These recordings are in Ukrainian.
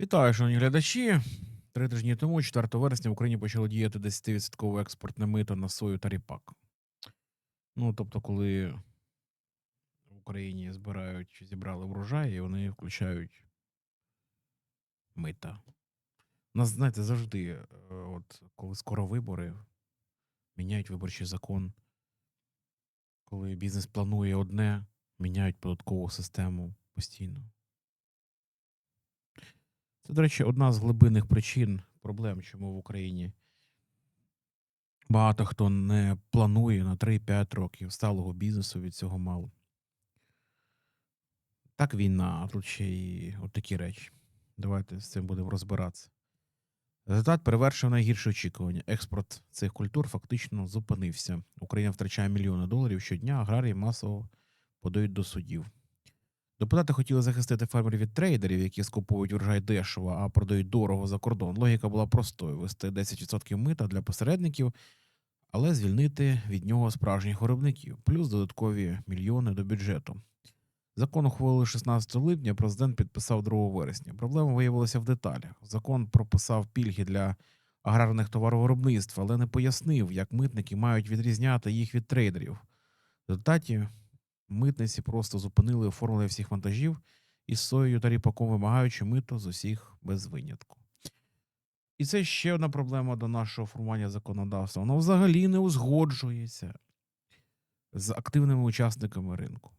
Вітаю, шановні глядачі. Три тижні тому, 4 вересня, в Україні почало діяти 10% експортне мито на сою та ріпак. Ну, тобто, коли в Україні збирають чи зібрали врожай, і вони включають мита. У нас, знаєте, завжди, е, от коли скоро вибори, міняють виборчий закон. Коли бізнес планує одне, міняють податкову систему постійно. Це, до речі, одна з глибинних причин проблем, чому в Україні багато хто не планує на 3-5 років сталого бізнесу від цього мало. Так війна, а тут ще й от такі речі. Давайте з цим будемо розбиратися. Результат перевершив найгірші очікування. Експорт цих культур фактично зупинився. Україна втрачає мільйони доларів щодня, аграрії масово подають до судів. Депутати хотіли захистити фермерів від трейдерів, які скуповують врожай дешево, а продають дорого за кордон. Логіка була простою: вести 10% мита для посередників, але звільнити від нього справжніх виробників, плюс додаткові мільйони до бюджету. Закон ухвалили 16 липня, президент підписав 2 вересня. Проблема виявилася в деталях. Закон прописав пільги для аграрних товаровиробництв, але не пояснив, як митники мають відрізняти їх від трейдерів. В результаті митниці просто зупинили оформлення всіх вантажів із соєю та ріпаком, вимагаючи мито з усіх без винятку. І це ще одна проблема до нашого формування законодавства. Воно взагалі не узгоджується з активними учасниками ринку.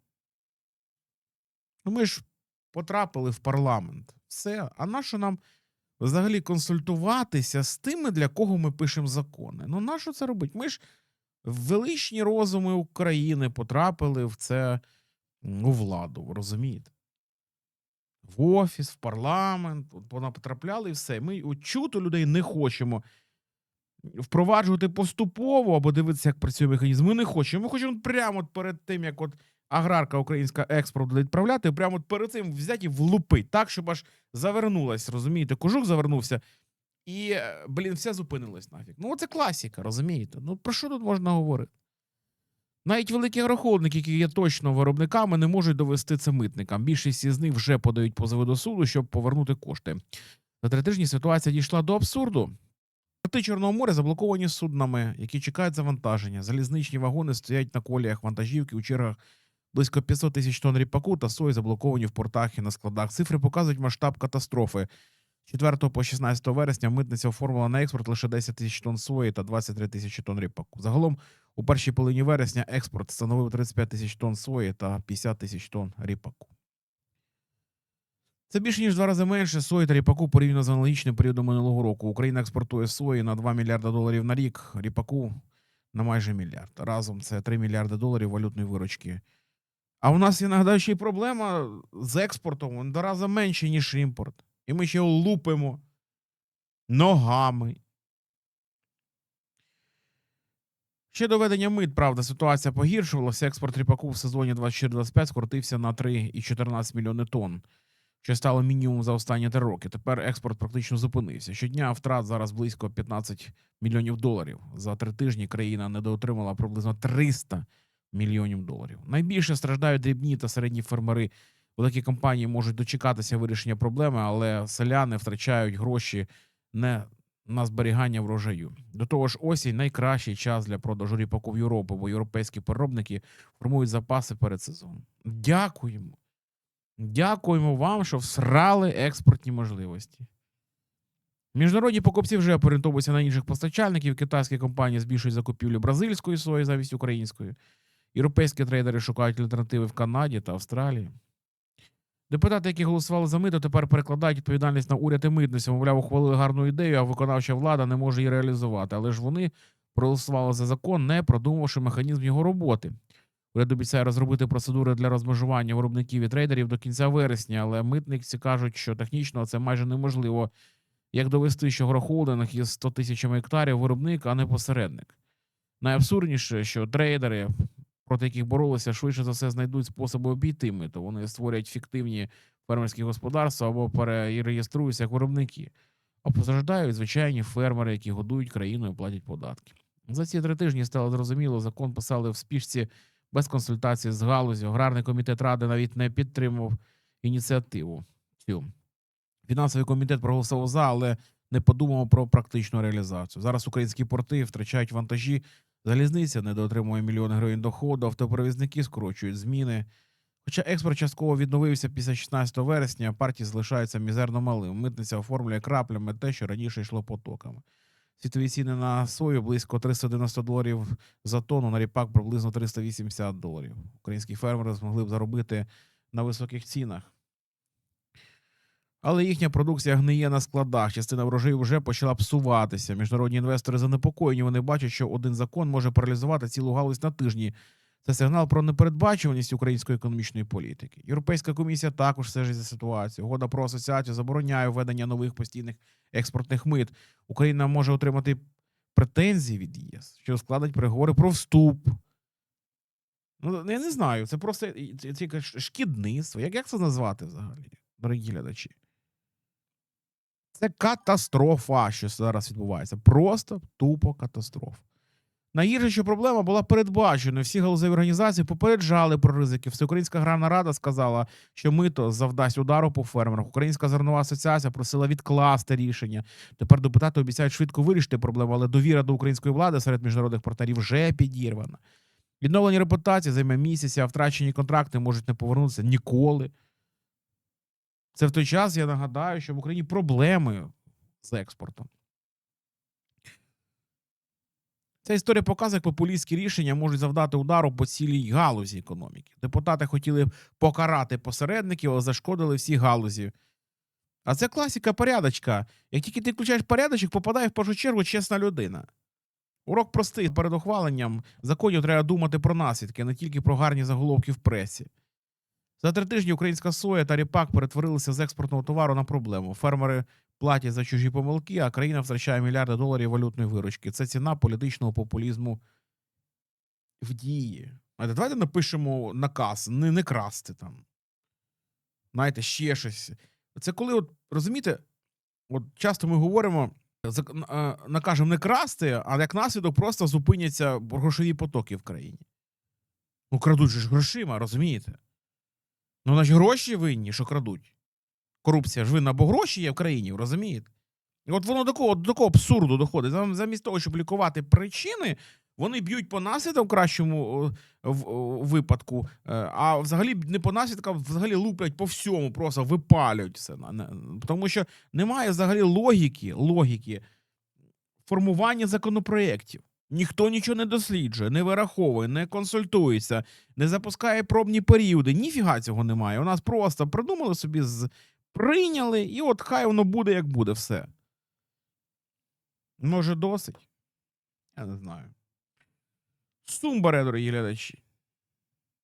Ну, ми ж потрапили в парламент. Все. А нащо нам взагалі консультуватися з тими, для кого ми пишемо закони? Ну, нащо це робити? Ми ж величні розуми України потрапили в це у владу, розумієте? В офіс, в парламент, вона потрапляли і все. Ми от чути людей не хочемо впроваджувати поступово або дивитися, як працює механізм. Ми не хочемо. Ми хочемо прямо перед тим, як от аграрка українська експорт відправляти, прямо перед цим взяти і влупить, так, щоб аж завернулась, розумієте? Кожух завернувся. І, е, блін, все зупинилось нафіг. Ну, це класіка, розумієте? Ну, про що тут можна говорити? Навіть великі агрохолдники, які є точно виробниками, не можуть довести це митникам. Більшість із них вже подають позови до суду, щоб повернути кошти. За три тижні ситуація дійшла до абсурду. Порти Чорного моря заблоковані суднами, які чекають завантаження. Залізничні вагони стоять на коліях вантажівки у чергах близько 500 тисяч тонн ріпаку та сої заблоковані в портах і на складах. Цифри показують масштаб катастрофи. 4 по 16 вересня митниця оформила на експорт лише 10 тисяч тонн сої та 23 тисячі тонн ріпаку. Загалом у першій половині вересня експорт становив 35 тисяч тонн сої та 50 тисяч тонн ріпаку. Це більше ніж два рази менше сої та ріпаку порівняно з аналогічним періодом минулого року. Україна експортує сої на 2 мільярда доларів на рік, ріпаку на майже мільярд. Разом це 3 мільярди доларів валютної виручки. А у нас є нагадаю ще й проблема з експортом він два рази менше, ніж імпорт. І ми ще його лупимо ногами. Ще до введення мит, правда, ситуація погіршувалася. Експорт ріпаку в сезоні 24-25 скоротився на 3,14 мільйони тонн, що стало мінімум за останні три роки. Тепер експорт практично зупинився. Щодня втрат зараз близько 15 мільйонів доларів. За три тижні країна недоотримала приблизно 300 мільйонів доларів. Найбільше страждають дрібні та середні фермери. Великі компанії можуть дочекатися вирішення проблеми, але селяни втрачають гроші не на зберігання врожаю. До того ж, осінь найкращий час для продажу ріпаку в Європу, бо європейські переробники формують запаси перед сезоном. Дякуємо. Дякуємо вам, що всрали експортні можливості. Міжнародні покупці вже орієнтовуються на інших постачальників. Китайські компанії збільшують закупівлю бразильської сої замість української. Європейські трейдери шукають альтернативи в Канаді та Австралії. Депутати, які голосували за мито, тепер перекладають відповідальність на уряд і митницю. Мовляв, ухвалили гарну ідею, а виконавча влада не може її реалізувати. Але ж вони проголосували за закон, не продумавши механізм його роботи. Уряд обіцяє розробити процедури для розмежування виробників і трейдерів до кінця вересня, але митниці кажуть, що технічно це майже неможливо. Як довести, що агрохолдинг із 100 тисячами гектарів виробник, а не посередник. Найабсурдніше, що трейдери, проти яких боролися, швидше за все знайдуть способи обійти мито. Вони створять фіктивні фермерські господарства або перереєструються як виробники, а постраждають звичайні фермери, які годують країну і платять податки. За ці три тижні стало зрозуміло, закон писали в спішці без консультації з галузю. Аграрний комітет ради навіть не підтримав ініціативу цю. Фінансовий комітет проголосував за, але не подумав про практичну реалізацію. Зараз українські порти втрачають вантажі, залізниця недоотримує мільйони гривень доходу, автоперевізники скорочують зміни. Хоча експорт частково відновився після 16 вересня, партії залишаються мізерно малим. Митниця оформлює краплями те, що раніше йшло потоками. Світові ціни на сою близько 390 доларів за тонну, на ріпак приблизно 380 доларів. Українські фермери змогли б заробити на високих цінах. Але їхня продукція гниє на складах. Частина врожаю вже почала псуватися. Міжнародні інвестори занепокоєні. Вони бачать, що один закон може паралізувати цілу галузь на тижні. Це сигнал про непередбачуваність української економічної політики. Європейська комісія також стежить за ситуацією. Угода про асоціацію забороняє введення нових постійних експортних мит. Україна може отримати претензії від ЄС, що складуть переговори про вступ. Ну, я не знаю. Це просто це шкідництво. Як, як це назвати взагалі, дорогі глядачі? Це катастрофа, що зараз відбувається. Просто тупо катастрофа. Найгірше, проблема була передбачена. Всі галузеві організації попереджали про ризики. Всеукраїнська аграрна рада сказала, що мито завдасть удару по фермерах. Українська зернова асоціація просила відкласти рішення. Тепер депутати обіцяють швидко вирішити проблему, але довіра до української влади серед міжнародних партнерів вже підірвана. Відновлення репутації займе місяці, а втрачені контракти можуть не повернутися ніколи. Це в той час, я нагадаю, що в Україні проблеми з експортом. Ця історія показує, як популістські рішення можуть завдати удару по цілій галузі економіки. Депутати хотіли покарати посередників, але зашкодили всі галузі. А це класика порядочка. Як тільки ти включаєш порядочок, попадає в першу чергу чесна людина. Урок простий перед ухваленням законів треба думати про наслідки, не тільки про гарні заголовки в пресі. За три тижні українська соя та ріпак перетворилися з експортного товару на проблему. Фермери платять за чужі помилки, а країна втрачає мільярди доларів валютної виручки. Це ціна політичного популізму в дії. Давайте напишемо наказ, не, не красти там. Знаєте, ще щось. Це коли, от, розумієте, от часто ми говоримо, е, накажемо не красти, а як наслідок просто зупиняться грошові потоки в країні. Ну, крадуть ж грошима, розумієте? Ну, наші гроші винні, що крадуть. Корупція ж винна, бо гроші є в країні, розумієте? І от воно до кого, до такого абсурду доходить. Зам- Замість того, щоб лікувати причини, вони б'ють по наслідкам в кращому випадку, е, а взагалі не по наслідкам, взагалі луплять по всьому, просто випалюють все. Тому що немає взагалі логіки, логіки формування законопроєктів. Ніхто нічого не досліджує, не вираховує, не консультується, не запускає пробні періоди. Ніфіга цього немає. У нас просто придумали собі, з... прийняли, і от хай воно буде, як буде, все. Може, досить? Я не знаю. Сум бере, дорогі глядачі.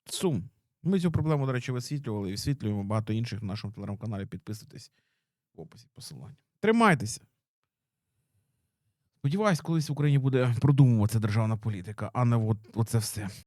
Сум. Ми цю проблему, до речі, висвітлювали і висвітлюємо багато інших в нашому телеграм-каналі. Підписуйтесь в описі посилання. Тримайтеся. Сподіваюсь, колись в Україні буде продумуватися державна політика, а не от, оце все.